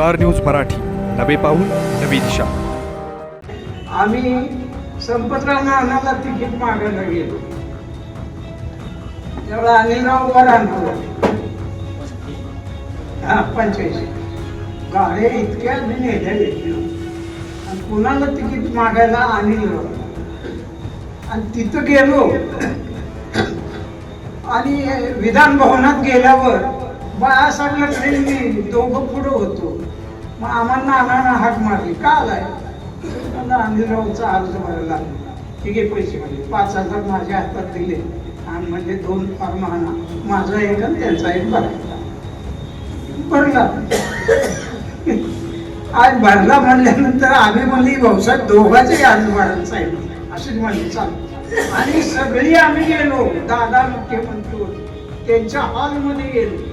Star news Marathi. नवे पाऊल नवी दिशा. आम्ही संपतराव नानाला तिकीट मागायला गेलो. तेव्हा अनिलराव उभा आणतो हा पंच्याऐंशी. गाड्या इतक्या मी नेल्या घेतल्या आणि कुणाला तिकीट मागायला अनिलराव आणि तिथं गेलो. आणि विधान भवनात गेल्यावर बाळासाहेबला ट्रेन मी दोघं पुढं होतो. मग आम्हाला नाना हाक मारली. का आलाय? आंधीरावचा अर्ज भरायला ठीक आहे पैसे म्हणजे पाच हजार माझ्या हातात दिले. आणि म्हणजे दोन फॉर्म आणा माझा एक आणि त्यांचा एक भरायचा. भरला. आज भरला म्हणल्यानंतर आम्ही म्हणली भाऊसाहेब दोघांचे अर्ज भरायला साहेब अशीच म्हणली. चालू. आणि सगळी आम्ही गेलो. दादा मुख्यमंत्री होते. त्यांच्या हॉलमध्ये गेलो.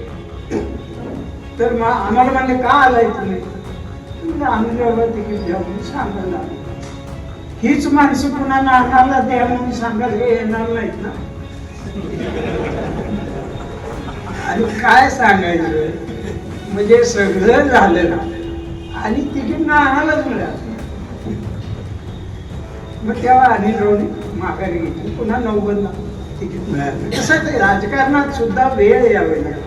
तर मग आम्हाला म्हणले का आलाय तुम्ही आम्ही जेव्हा तिकीट द्या म्हणून सांगायला. हीच माणसं पुन्हा नानाला द्या म्हणून सांगायला हे येणार नाहीत ना. आणि काय सांगायचं? म्हणजे सगळं झालं ना. आणि तिकीट नाणालाच मिळालं मग तेव्हा अनिल रावने माघारी घेतली. पुन्हा नव्वदला तिकीट मिळालं कसं आहे ते राजकारणात सुद्धा वेळ यावे लागेल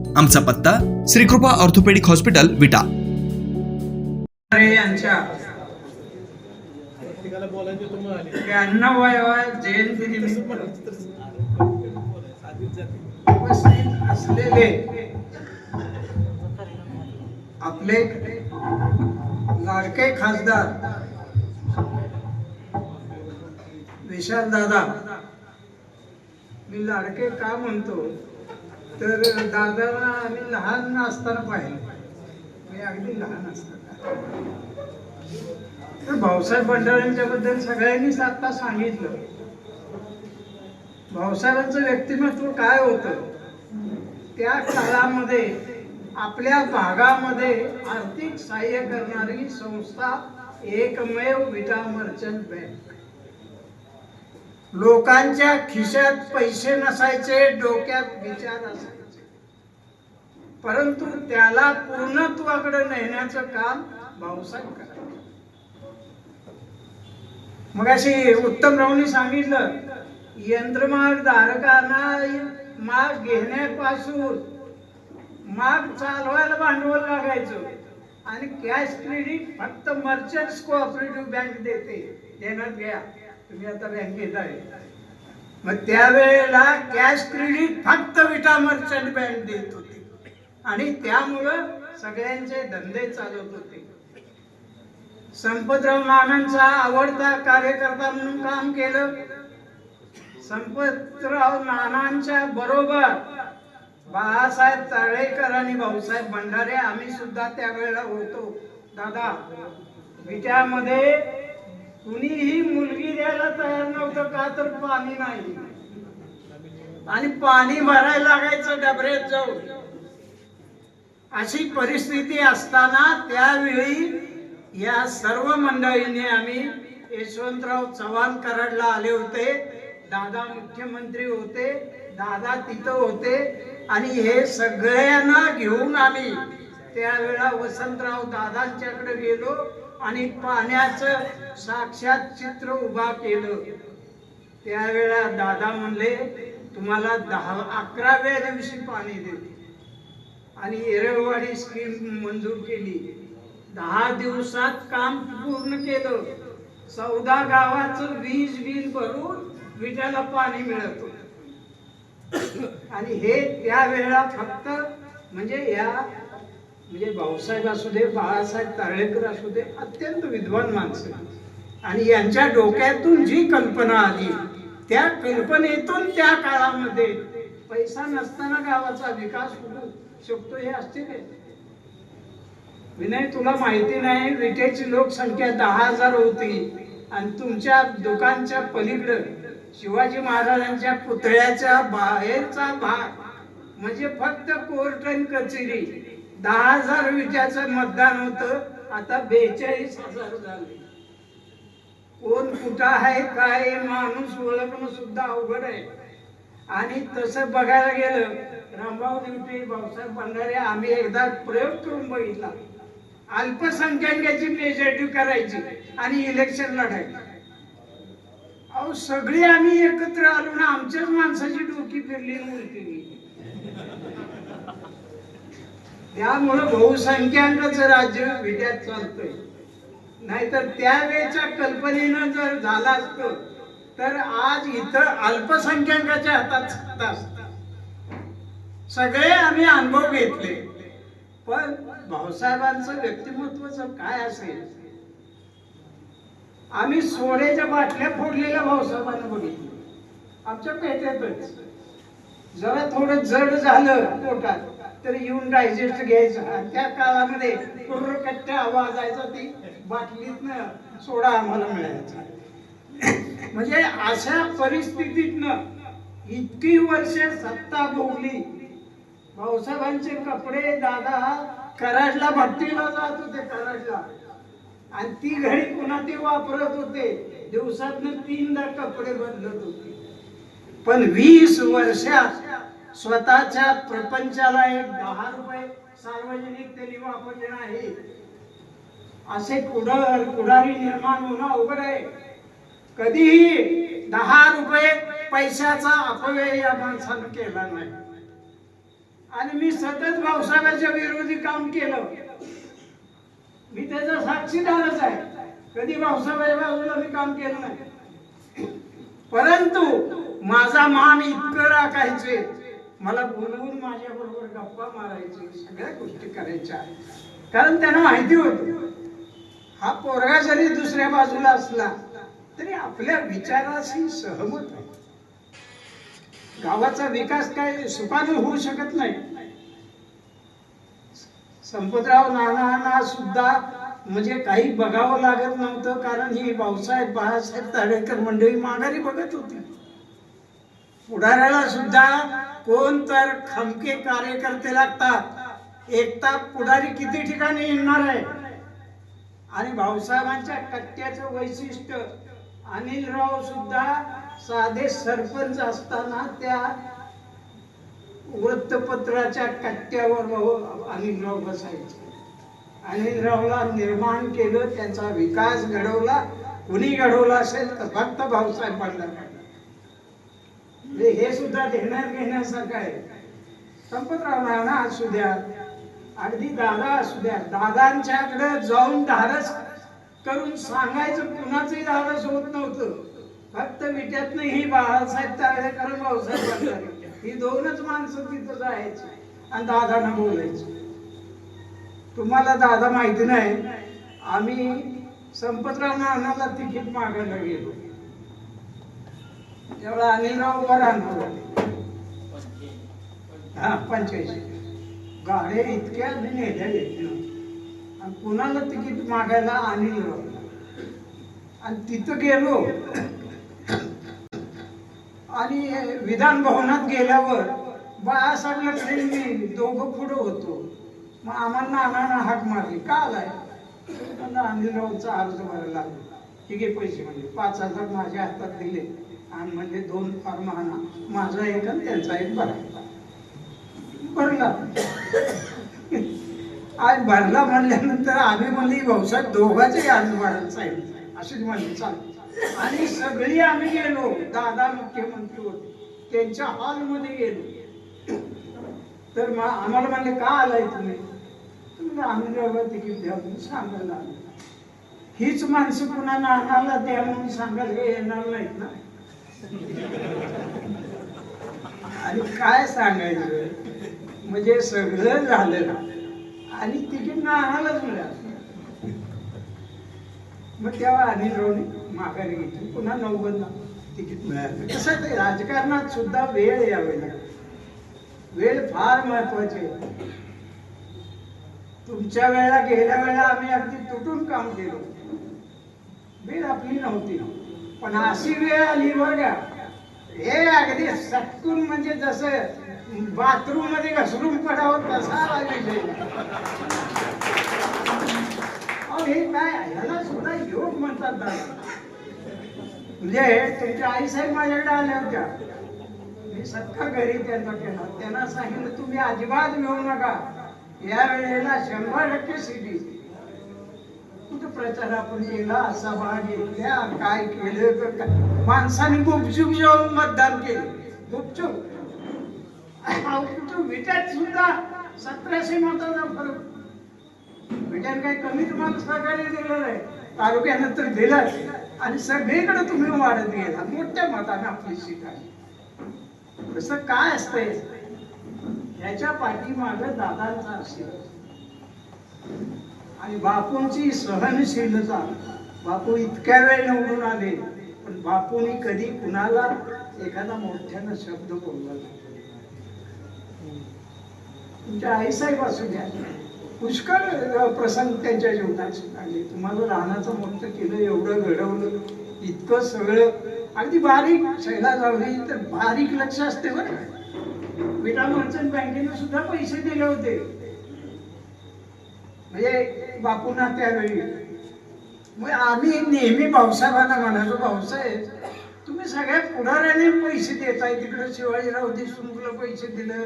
आमचा पत्ता श्रीकृपा ऑर्थोपेडिक हॉस्पिटल विटा. यांच्या. ब्याण्णवाव्या जयंतीनिमित्त उपस्थित असलेले आपले लाडके खासदार विशाल दादा मी लाडके का म्हणतो? तर दादाला आम्ही लहान असताना पाहिलं. मी अगदी लहान असताना. तर भाऊसाहेब भंडाऱ्यांच्या बद्दल सगळ्यांनीच आता सांगितलं. भाऊसाहेबांचं व्यक्तिमत्व काय होतं? त्या काळामध्ये आपल्या भागामध्ये आर्थिक सहाय्य करणारी संस्था एकमेव विटा मर्चंट बँक लोकांच्या खिशात पैसे नसायचे डोक्यात विचार असायचे. परंतु त्याला पूर्णत्वाकडे नेण्याचं काम भाऊसाहेब करायचे. मग अशी उत्तम रावनी सांगितलं यंत्रमाग धारकांना माग घेण्यापासून माग चालवायला भांडवल लागायचं आणि कॅश क्रेडिट फक्त मर्चंट्स कोऑपरेटिव्ह बँक देते देण्यात घ्या. तुम्ही आता बँकेत आहे मग त्यावेळेला कॅश क्रेडिट फक्त विटा मर्चंट बँक देत होती. आणि त्यामुळं सगळ्यांचे धंदे चालवत होते. संपतराव नानांचा आवडता कार्यकर्ता म्हणून काम केलं. संपतराव नानांच्या बरोबर बाळासाहेब ताळेकर आणि भाऊसाहेब भंडारे आम्ही सुद्धा त्यावेळेला होतो. दादा विट्यामध्ये कुणीही मुलगी द्यायला तयार नव्हतं का तर पाणी नाही. आणि पाणी भरायला लागायचं डबऱ्यात जाऊन. अशी परिस्थिती असताना त्यावेळी या सर्व मंडळींनी आम्ही यशवंतराव चव्हाण कराडला आले होते. दादा मुख्यमंत्री होते दादा तिथं होते. आणि हे सगळ्यांना घेऊन आम्ही त्यावेळा वसंतराव दादांच्याकडे गेलो. आणि पाण्याचं साक्षात चित्र उभा केलं. त्यावेळा दादा म्हणले तुम्हाला दहा अकराव्या दिवशी पाणी देते. आणि येरळवाडी स्कीम मंजूर केली. दहा दिवसात काम पूर्ण केलं. चौदा गावाचं वीज बिल भरून विटाला पाणी मिळत. आणि हे त्यावेळेला फक्त म्हणजे या म्हणजे भाऊसाहेब असू दे बाळासाहेब तारळेकर असू दे अत्यंत विद्वान माणसं आणि यांच्या डोक्यातून जी कल्पना आली त्या कल्पनेतून त्या काळामध्ये पैसा नसताना गावाचा विकास होऊ शकतो हे आश्चर्य विनय तुला माहिती नाही विटेची लोकसंख्या दहा हजार होती आणि तुमच्या दुकानच्या पलीकडं शिवाजी महाराजांच्या पुतळ्याच्या बाहेरचा भाग म्हणजे फक्त कोर्ट आणि कचेरी. दहा हजार विट्याचं मतदान होत. आता बेचाळीस हजार झाले. कोण कुठं आहे काय माणूस ओळखणं सुद्धा अवघड आहे. आणि तसं बघायला गेलं रामभाऊ दिवटे भाऊसाहेब भंडारे आम्ही एकदा प्रयोग करून बघितला. अल्पसंख्याकाची मेजॉरिटी करायची आणि इलेक्शन लढायचं. अहो सगळी आम्ही एकत्र आलो ना आमच्याच माणसाची डोकी फिरली आणि उलटी गेली त्यामुळं बहुसंख्याकच राज्य विद्यात चालतंय. नाहीतर त्यावेळेच्या कल्पनेनं जर झालं असतं तर आज इथं अल्पसंख्याकाच्या हातात सत्ता असतं सगळे आम्ही अनुभव घेतले. पण भाऊसाहेबांचं व्यक्तिमत्वच काय असेल? आम्ही सोड्याच्या बाटल्या फोडलेल्या भाऊसाहेबांना बघितलं. आमच्या पेट्यातच. जरा थोडं जड झालं पोटात. तर येऊन डायजेस्ट घ्यायचं. आणि त्या काळामध्ये आवाज वाजायचा ती बाटलीतनं सोडा आम्हाला मिळायचा. म्हणजे अशा परिस्थितीतनं इतकी वर्ष सत्ता भोगली. भाऊसाहेबांचे कपडे दादा कराडला भट्टीला जात होते कराडला. आणि ती घडी पुन्हा ते वापरत होते. दिवसातनं तीनदा कपडे बदलत होते. पण वीस वर्षात स्वतःच्या प्रपंचाला एक दहा रुपये सार्वजनिक त्यांनी वापरले नाही. असे कुडार कुडारी निर्माण होणं अवघड आहे. कधीही दहा रुपये पैशाचा अपव्यय या माणसानं केला नाही. आणि मी सतत भाऊसाहेबांच्या विरोधी काम केलं. मी त्याचा साक्षीदारच आहे. कधी भाऊसाहेबांच्या बाजूला मी काम केलं नाही. परंतु माझा मान इतकं राखायचे मला बोलवून माझ्या बरोबर गप्पा मारायचे सगळ्या गोष्टी करायच्या. कारण त्यांना माहिती होती हा पोरगा जरी दुसऱ्या बाजूला असला तरी आपल्या विचाराशी सहमत आहे. गावाचा विकास काय सुपानं होऊ शकत नाही. संपतराव नाना सुद्धा म्हणजे काही बघावं लागत नव्हतं कारण ही भाऊसाहेब बाळासाहेब तारेकर मंडळी माघारी बघत होती. पुढाऱ्याला सुद्धा कोण तर खमके कार्यकर्ते लागतात. एकता पुढारी किती ठिकाणी येणार आहे? आणि भाऊसाहेबांच्या कट्ट्याचं वैशिष्ट्य अनिलराव सुद्धा साधे सरपंच असताना त्या वृत्तपत्राच्या कट्ट्यावर अनिलराव बसायचे. अनिलरावला निर्माण केलं त्यांचा विकास घडवला कुणी घडवला असेल तर फक्त भाऊसाहेब भंडारकर म्हणजे हे सुद्धा देण्यात घेण्यासारखं आहे. संपतराव नाना असू द्या. अगदी दादा असू द्या. दादांच्याकडे जाऊन धारस करून सांगायचं कुणाचंही धाडस होत नव्हतं. फक्त विट्यातनं ही बाळासाहेब तारेकर भाऊसाहेब ही दोनच माणसं तिथं जायची आणि दादांना बोलायची. तुम्हाला दादा माहिती नाही आम्ही संपतराव नानाला तिकीट मागायला गेलो. तेव्हा अनिलराव उभा राहणार हा पंच्याऐंशी. गाड्या इतक्या नेल्या आणि कुणाला तिकीट मागायला अनिलराव आणि तिथं गेलो. आणि विधान भवनात गेल्यावर बाळासाहेब ट्रेन मी दोघं पुढं होतो. मग आम्हाला नानानं हाक मारली. का आलाय? अनिलरावचा अर्ज भरायला लागला. ठीक आहे पैसे म्हणजे पाच हजार माझ्या हातात दिले आणि म्हणजे दोन फार आणा माझा एक आणि त्यांचा एक भरा भरला. आज भरला म्हणल्यानंतर आम्ही म्हणली भाऊसाहेब दोघांचे आज भरायला साहेब अशीच म्हणली चाल. आणि सगळी आम्ही गेलो. दादा मुख्यमंत्री होते. त्यांच्या हॉलमध्ये गेलो. तर मग आम्हाला म्हणले का आलाय तुम्ही? तुम्ही आम्ही रवा तिकीट द्या म्हणून सांगायला आलो हीच माणसं पुन्हा नाणाला द्या म्हणून सांगायला येणार नाहीत ना. आणि काय सांगायचं? म्हणजे सगळं झालं आणि तिकीट नानालाच मिळालं मग तेव्हा अनिल रावने माघारी घेतली. पुन्हा नव्वदला तिकीट मिळालं कसं ते राजकारणात सुद्धा वेळ यावे वेळ फार महत्वाची आहे. तुमच्या वेळेला गेल्या वेळेला आम्ही अगदी तुटून काम केलं. वेळ आपली नव्हती पण अशी वेळ आली बघा. हे अगदी सटकून म्हणजे जसं बाथरूममध्ये घसरून पडावं तसा आला विषय. अहो, हे काय ह्याला सुद्धा योग म्हणतात म्हणजे तुमच्या आई साहेब माझ्याकडे आल्या होत्या. मी सत्कार घरी त्यांचा केला. त्यांना सांगितलं तुम्ही अजिबात मिळू नका. या वेळेला शंभर टक्के सिटी. कुठं प्रचार आपण केला? सभा घेतल्या. काय केलं? क- काय? माणसाने गुपचूप जाऊन मतदान केलं. गुपचूप. अहो, विट्यात सुद्धा सतराशे मताचा फरक. विचार काही कमी तुम्हाला सहकार्य दिलं नाही. तालुक्यानं तर दिलंच. आणि सगळीकडे तुम्ही वाढत गेला. मोठ्या मताने आपली सीट आहे तसं काय असतंय? याच्या पाठीमाग दादांचा आशीर्वाद. आणि बापूंची सहनशीलता. बापू इतक्या वेळ निवडून आले पण बापूंनी कधी कुणाला एखादा मोठ्यानं शब्द बोलला तुमच्या आईसाहेब असू द्या. पुष्कळ प्रसंग त्यांच्या जीवनात आले तुम्हाला लहानाचं मोठं केलं एवढं घडवलं इतकं सगळं. अगदी बारीक शैला जावली तर बारीक लक्ष असते बरं विटा मर्चंट बँकेने सुद्धा पैसे दिले होते. म्हणजे बापूंना त्यावेळी मग आम्ही नेहमी भाऊसाहेबांना म्हणालो भाऊसाहेब तुम्ही सगळ्या पुढाऱ्याने पैसे देताय. तिकडं शिवाजीराव देशमुखला पैसे दिलं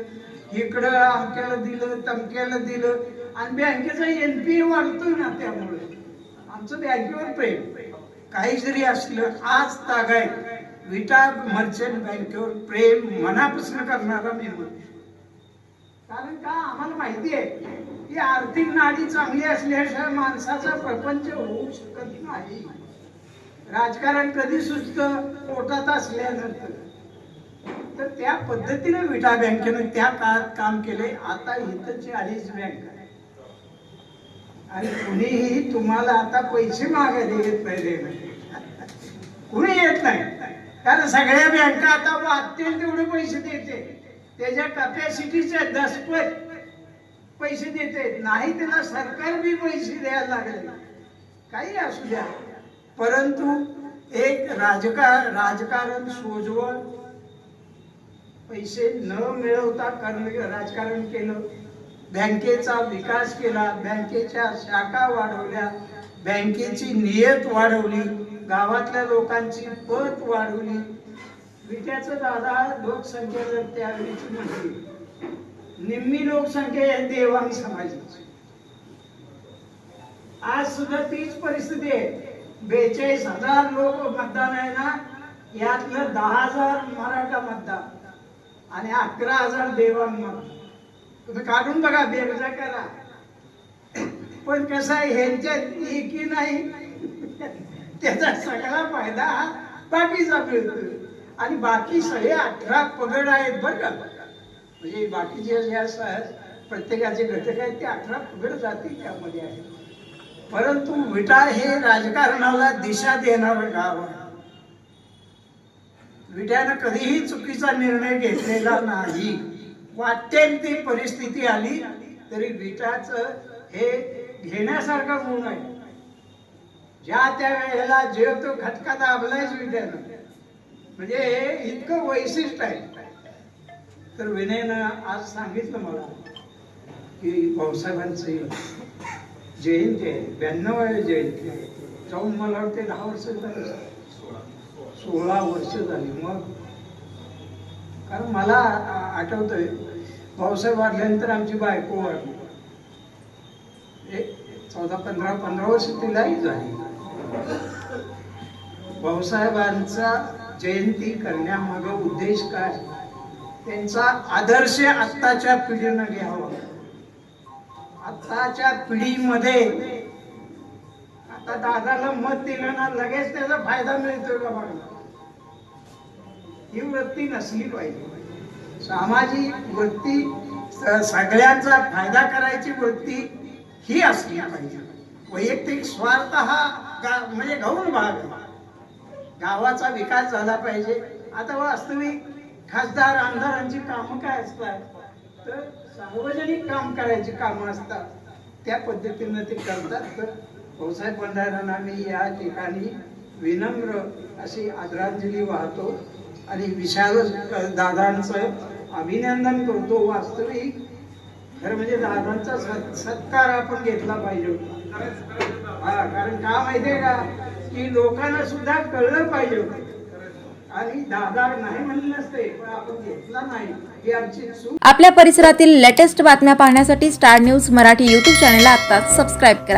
इकडं अमक्याला दिलं तमक्याला दिलं. आणि बँकेचा एन पी ए वाढतोय ना त्यामुळे. आमचं बँकेवर प्रेम. काही जरी असलं आज तागाय. विटा मर्चंट बँकेवर प्रेम मनापासून करणारा मी म्हणतो. कारण का आम्हाला माहिती आहे की आर्थिक नाडी चांगली असल्याशिवाय माणसाचा प्रपंच होऊ शकत नाही. राजकारण कधी सुचतं पोटात असल्यानंतर. तर त्या पद्धतीने विटा बँकेनं त्या काळात काम केले आता इथं चाळीस बँक आहे आणि कुणीही तुम्हाला आता पैसे मागायला येत नाही कुणी येत नाही. कारण सगळ्या बँका आता वाटतील तेवढे पैसे देते. त्याच्या कॅपॅसिटीचे दसपट पैसे देते. नाही त्याला सरकार बी पैसे द्यायला लागले. काही असू द्या. परंतु एक राजकार राजकारण सोजवळ पैसे न मिळवता करण राजकारण केलं. बँकेचा विकास केला. बँकेच्या शाखा वाढवल्या. बँकेची नियत वाढवली. गावातल्या लोकांची पत वाढवली. विट्याचं दादा लोकसंख्या जर त्यावेळीची म्हटली निम्मी लोकसंख्या आहे देवांग समाजाची. आज सुद्धा तीच परिस्थिती आहे. बेचाळीस हजार लोक मतदान आहे ना यातलं दहा हजार मराठा मतदान आणि अकरा हजार देवांग मतदान. तुम्ही काढून बघा बेरजा करा. पण कसं आहे ह्यांच्यात एकी नाही त्याचा सगळा फायदा बाकीचा मिळतो आणि बाकी सगळे अठरा पगड आहेत बरं का? म्हणजे बाकीचे जे असतात प्रत्येकाचे घटक आहेत ते अठरा पगड जातील त्यामध्ये आहेत परंतु विटा हे राजकारणाला दिशा देणारं गाव आहे. विट्यानं कधीही चुकीचा निर्णय घेतलेला नाही. वाटेल ती परिस्थिती आली तरी विटाच हे घेण्यासारखं गुण आहे. ज्या त्या वेळेला जे तो खटका दाबलायच विट्यानं. म्हणजे हे इतकं वैशिष्ट्य आहे. तर विनयनं आज सांगितलं मला की भाऊसाहेबांचं जयंती आहे ब्याण्णवाव्या जयंती आहे. जाऊन मला वाटते दहा वर्ष झाली. सोळा वर्ष झाली. मग कारण मला आठवतंय भाऊसाहेब वाढल्यानंतर आमची बायको वाढली. एक चौदा पंधरा पंधरा वर्ष तिलाही झाली. भाऊसाहेबांचा जयंती करण्यामागं उद्देश काय? त्यांचा आदर्श आत्ताच्या पिढीनं घ्यावा. आत्ताच्या पिढीमध्ये आता दादाला मत दिलं ना लगेच त्याचा फायदा मिळतो का बघा? ही वृत्ती नसली पाहिजे. सामाजिक वृत्ती सगळ्यांचा फायदा करायची वृत्ती ही असली पाहिजे. वैयक्तिक स्वार्थ हा म्हणजे गौण भाग आहे. गावाचा विकास झाला पाहिजे. आता वास्तविक खासदार आमदारांची कामं काय असतात? तर सार्वजनिक काम करायची कामं असतात. त्या पद्धतीनं ते करतात. तर भाऊसाहेब भंडारांना मी या ठिकाणी विनम्र अशी आदरांजली वाहतो आणि विशाल दादांचं अभिनंदन करतो. वास्तविक खरं म्हणजे दादांचा सत् सत्कार आपण घेतला पाहिजे होता. हा कारण का माहिती आहे का? की लोकांना सुद्धा कळलं पाहिजे आणि दादा नाही म्हणलं नसते पण आपण घेतला नाही. ही आमची चूक. आपल्या परिसरातील लेटेस्ट बातम्या पाहण्यासाठी स्टार न्यूज मराठी यूट्यूब चॅनलला आत्ताच सबस्क्राईब करा.